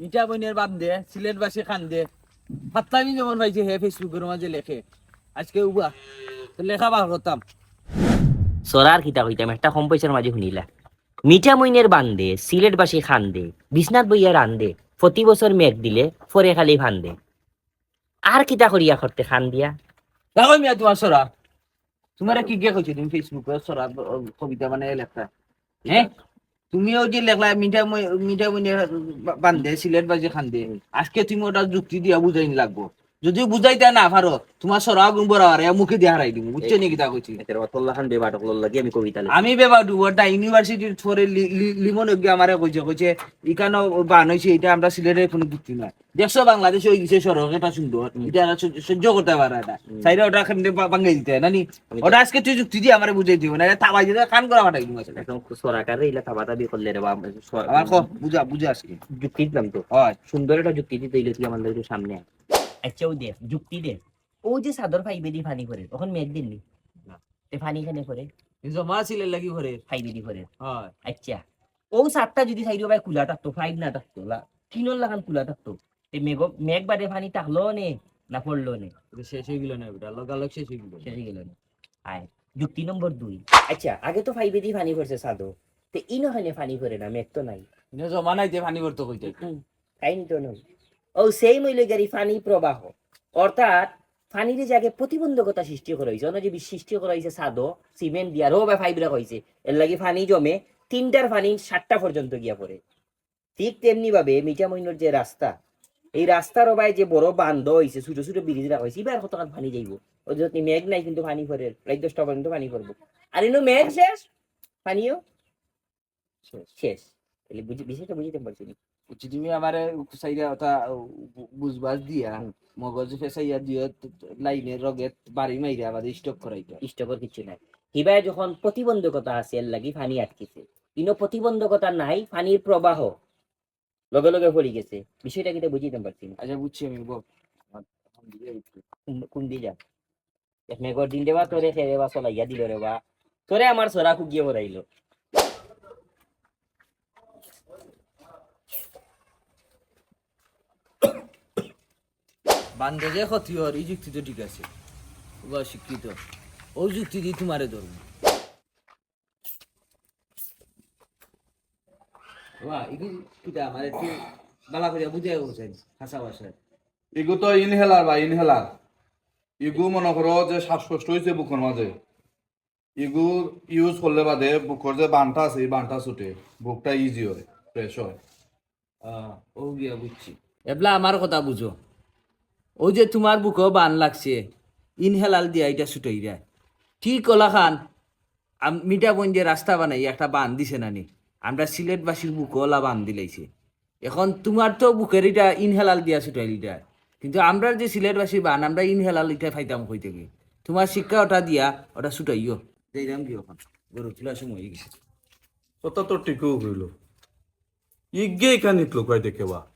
ইটা বইনের বাদ দে সিলেটবাসী খান দে। ফাত্তামি যেমন পাইছে হে ফেসবুকের মাঝে লেখে। আজকে উবা তো লেখা বার করতাম সরার কিতা কইতাম একটা কম পয়সার মাঝে শুনিলা। মিঠা মইনের বান্দে সিলেটবাসী খান্দে বিশ্বনাথ বইয়া রান্দে প্রতি বছর মেঘ দিলে ফরে খালি ফান্দে আর কিতা করিয়া করতে খান দিয়া? দেখো মিয়া তোমার সরা তোমার কি কে কইছে তুমি ফেসবুকে সরা কবিতা মানে লেখা? হ্যাঁ তুমিও যে লেখলা মিঠা মিঠা বান্ধে সিলেট বাজে খান্দে, আজকে তুমি ওটা যুক্তি দিয়া বুঝাইন লাগবো যদি বুঝাইতে না পারো তোমার সরা গুণ বরাবর এ মুখে দিয়ে হারাই দিব বুঝছ নি কিতা কইছি? লাগি আমি কবিতা। আমি বেবা দুবরটা ইউনিভার্সিটির থরে লিমন অজ্ঞ আমারে কইছে কইছে ইকানো বান হইছে এটা আমরা সিলেটের কোনো যুক্তি নাই। দেখছ বাংলাদেশ হয়ে গেছে সড়ক এটা সুন্দর এটা সহ্য- করতে পারে এটা। সাইডে ওটা খান বাঙ্গাই দিতে নানি? ওটা আজকে তুই যুক্তি দিয়ে আমারে বুঝাই দিব না তাবাই দিতে কান করা ফাটাই দিব আসলে একদম সরাকারে ইলা থাবা থাবি করলে রে বা স- আমার বুঝা বুঝা আজকে। যুক্তি দিলাম তো। হয়। সুন্দর একটা যুক্তি দিতে হইলে তুই আমাদের সামনে আয়। আচ্ছা ও দে যুক্তি দে ও যে সাদর ফাইবে দি ফানি করে তখন মেঘ দিননি তে ফানি খানে করে জমা ছিলে লাগি ঘরে ফাইবে দি করে হয়। আচ্ছা। ও সাতটা যদি সাইড ভাই খোলা থাকতো ফাইভ না থাকতো লা- তিনর লাগান খোলা থাকতো তে মেঘ মেঘ বাদে ফানি থাকল নে না পড়ল নে? শেষ হয়ে গেল না এটা লগালগ শেষ হয়ে গেল। শেষ হয়ে গেল না? আয় যুক্তি নম্বর দুই। আচ্ছা আগে তো ফাইভে দি ফানি করছে সাদো তে ইনো খানে ফানি করে না মেঘ তো নাই জমা নাই যে পানি করতে কইতে। কাইন তো নয় ও সেই গাড়ি ফানি প্রবাহ অর্থাৎ ফানির জায়গায় প্রতিবন্ধকতা সৃষ্টি করা হয়েছে যে সৃষ্টি করা হয়েছে সাদো সিমেন্ট দিয়া রো বা ফাইব রাখা হয়েছে এর লাগি ফানি জমে তিনটার ফানি সাতটা পর্যন্ত গিয়া পড়ে ঠিক তেমনি ভাবে মিঠামইনের যে রাস্তা এই রাস্তার ওবায় যে বড় বান্ধ হয়েছে ছোট ছোট ব্রিজ রাখা হয়েছে এবার কতক্ষণ পানি যাইব। ও যদি মেঘ নাই, কিন্তু পানি পড়ে প্রায় দশটা পর্যন্ত পানি পড়ব আর ইনো মেঘ শেষ? পানিও শেষ। তাহলে বুঝি বিষয়টা বুঝিতে পারছি তুমি আমারে সাইডা ওটা বুঝবাস দিয়া মগজ ফেসাইয়া দিও লাইনে রগে বাড়ি মাইরা আমাদের স্টপ করাইতে ইষ্টকর কিছু নাই। হিবায় যখন প্রতিবন্ধকতা আছে এর লাগি পানি আটকেছে। কিন্তু প্রতিবন্ধকতা নাই পানির প্রবাহ লগে লগে পড়ে গেছে। বিষয়টা কিন্তু বুঝিতে পারছি না। আচ্ছা বুঝছি আমি বল। কোন- দিয়ে যা এক মেঘর দিন দেবা তোরে খেয়ে বা চলাইয়া দিল রে বা। তোরে আমার সরা ভরাইলো বান্ধে যে ক্ষতি হর এই যুক্তি তো ঠিক আছে। বা শিক্ষিত ও যুক্তি দিয়ে তোমারে ধরবো। আমার একটু বালা করে বুঝাই বলছেন হাসা ভাষায় ইগু তো ইনহেলার বা ইনহেলার। ইগু মনে করো যে শ্বাসকষ্ট হয়েছে বুকের মাঝে। ইগু ইউজ করলে বাদে বুকের যে বানটা আছে এই বানটা ছুটে। বুকটা ইজি হয় ফ্রেশ হয়। ও গিয়া বুঝছি। এবলা আমার কথা বুঝো। ও যে তোমার বুকও বান লাগছে। ইনহেলাল দিয়া এটা ছুটাই দেয় ঠিক কলা খান? আম- মিঠা বোন যে রাস্তা বানাই একটা বান দিছে নানি। আমরা সিলেটবাসীর বুকওয়ালা বান দিলাইছে। এখন তোমার তো বুকের এটা ইনহেলাল দিয়া ছুটাই দেয় কিন্তু আমরা যে সিলেটবাসী বান আমরা ইনহেলাল এটা ফাইতাম কই থেকে? তোমার শিক্ষা ওটা দিয়া ওটা ছুটাইও। যাইলাম কি এখন? গরু তোলার সময় গেছে। কথা তো ঠিকও হইল। ইগে এখানে লুকাই দেখে বা?